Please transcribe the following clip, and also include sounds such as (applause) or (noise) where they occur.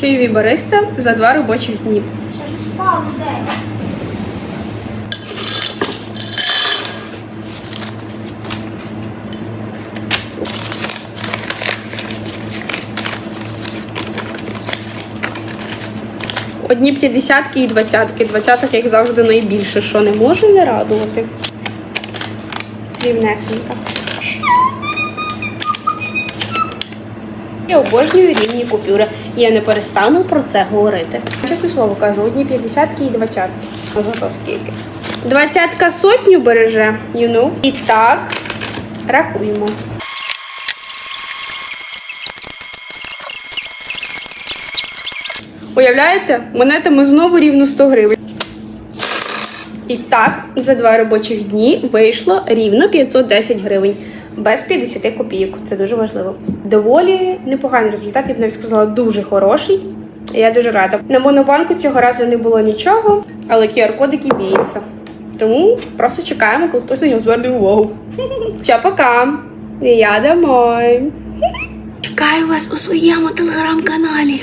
Чайові бариста за два робочих дні. Одні п'ятдесятки і двадцятки. Двадцяток, як завжди, найбільше, що не може не радувати. Рівнесенька. Я обожнюю рівні купюри. Я не перестану про це говорити. Чесне слово кажу, одні п'ятдесятки і двадцятки. А зато скільки? Двадцятка сотню береже, you know. І так, рахуємо. Уявляєте, монетами знову рівно 100 гривень. І так, за два робочих дні вийшло рівно 510 гривень. Без 50 копійок. Це дуже важливо. Доволі непоганий результат, я б навіть сказала, дуже хороший. Я дуже рада. На монобанку цього разу не було нічого, але QR-кодик іміється. Тому просто чекаємо, коли хтось на нього зверне увагу. (laughs) Все, пока. Я домой. Чекаю вас у своєму телеграм-каналі.